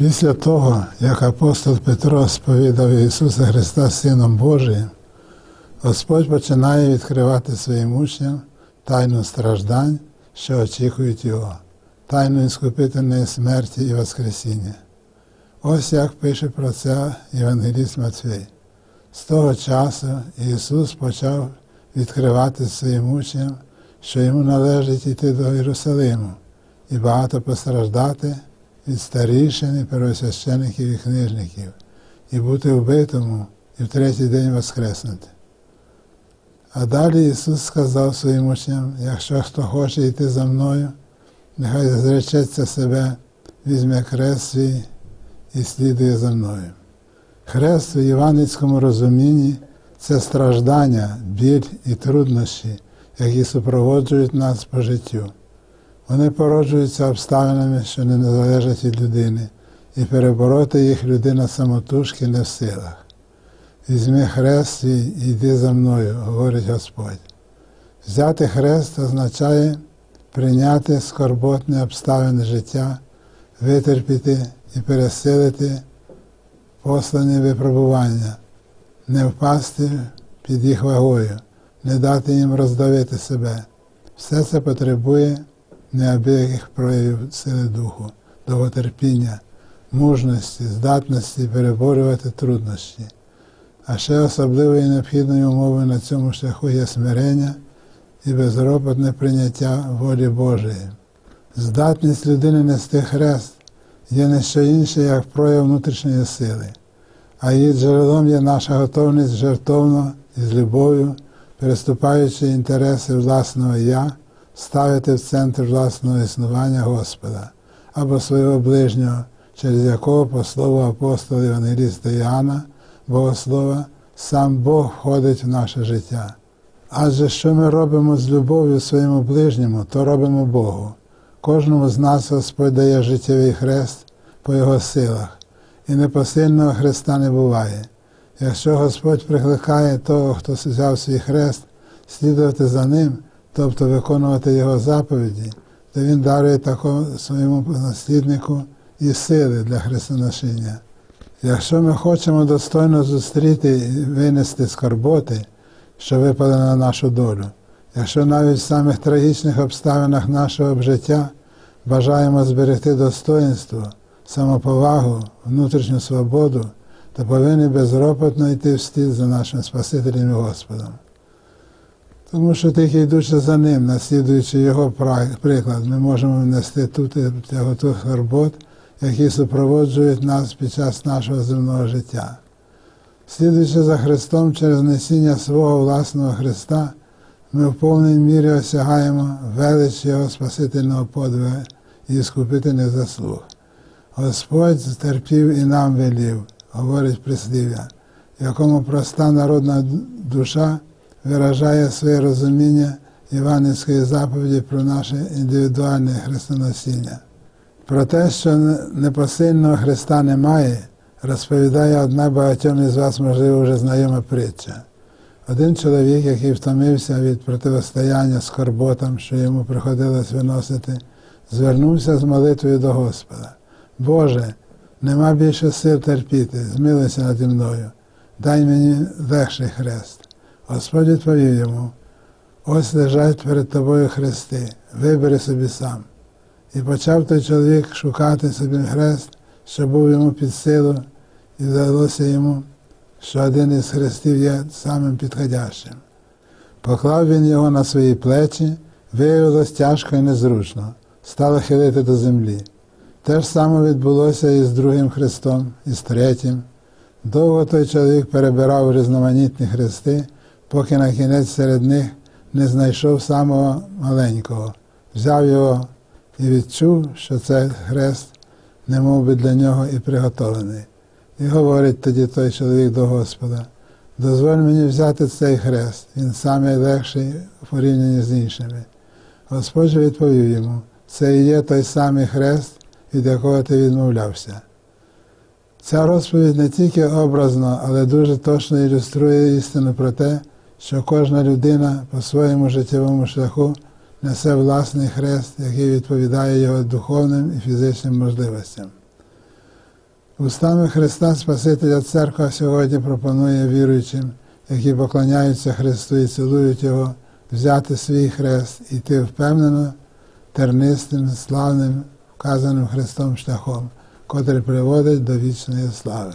Після того, як апостол Петро сповідав Ісуса Христа Сином Божиїм, Господь починає відкривати своїм учням тайну страждань, що очікують Його, тайну іскупительної смерті і Воскресіння. Ось як пише про це Євангеліст Матвій. З того часу Ісус почав відкривати своїм учням, що йому належить йти до Єрусалиму і багато постраждати від старішин і первосвящеників і книжників, і бути вбитому, і в третій день воскреснути. А далі Ісус сказав своїм учням, якщо хто хоче йти за мною, нехай зречеться себе, візьме хрест свій і слідує за мною. Хрест у Іваницькому розумінні це страждання, біль і труднощі, які супроводжують нас по життю. Вони породжуються обставинами, що не залежать від людини, і перебороти їх людина самотужки не в силах. Візьми хрест і йди за мною, говорить Господь. Взяти хрест означає прийняти скорботні обставини життя, витерпіти і пересилити послані випробування, не впасти під їх вагою, не дати їм роздавити себе. Все це потребує неабияких проявів сили духу, довготерпіння, мужності, здатності переборювати труднощі. А ще особливою необхідною умовою на цьому шляху є смирення і безропотне прийняття волі Божої. Здатність людини нести хрест є не що інше, як прояв внутрішньої сили, а її джерелом є наша готовність жертовно і з любов'ю, переступаючи інтереси власного я, ставити в центр власного існування Господа або свого ближнього, через якого, по слову апостола Євангеліста Іоанна, Богослова, сам Бог входить в наше життя. Адже що ми робимо з любов'ю своєму ближньому, то робимо Богу. Кожному з нас Господь дає життєвий хрест по Його силах, і непосильного хреста не буває. Якщо Господь прикликає того, хто взяв свій хрест, слідувати за ним, тобто виконувати Його заповіді, то Він дарує такому своєму насліднику і сили для хрестоношення. Якщо ми хочемо достойно зустріти і винести скорботи, що випали на нашу долю, якщо навіть в самих трагічних обставинах нашого життя бажаємо зберегти достоинство, самоповагу, внутрішню свободу, то повинні безропотно йти вслід за нашим Спасителем і Господом. Тому що тільки йдучи за ним, наслідуючи його приклад, ми можемо внести тут тяготу скорбот, які супроводжують нас під час нашого земного життя. Слідуючи за Христом через несіння свого власного Христа, ми в повній мірі осягаємо велич Його Спасительного подвигу і скупительних заслуг. Господь стерпів і нам велів, говорить прислів'я, якому проста народна душа виражає своє розуміння Іванівської заповіді про наше індивідуальне хрестоносіння. Про те, що непосильного Христа немає, розповідає одна багатьом із вас, можливо, вже знайома притча. Один чоловік, який втомився від протистояння скорботам, що йому приходилось виносити, звернувся з молитвою до Господа. Боже, нема більше сил терпіти, змилися наді мною, дай мені легший хрест. Господь відповів йому: ось лежать перед тобою хрести, вибери собі сам. І почав той чоловік шукати собі хрест, що був йому під силу, і здалося йому, що один із хрестів є самим підходящим. Поклав він його на свої плечі, виявилось тяжко і незручно, стало хилити до землі. Те ж саме відбулося і з другим хрестом, і з третім. Довго той чоловік перебирав різноманітні хрести, поки на кінець серед них не знайшов самого маленького, взяв його і відчув, що цей хрест не мов би для нього і приготовлений. І говорить тоді той чоловік до Господа, дозволь мені взяти цей хрест, він найлегший у порівнянні з іншими. Господь відповів йому, це і є той самий хрест, від якого ти відмовлявся. Ця розповідь не тільки образно, але дуже точно ілюструє істину про те, що кожна людина по своєму життєвому шляху несе власний хрест, який відповідає його духовним і фізичним можливостям. Устами Христа Спасителя Церква сьогодні пропонує віруючим, які поклоняються Христу і цілують Його, взяти свій хрест і йти впевнено, тернистим, славним, вказаним Христом шляхом, котрий приводить до вічної слави.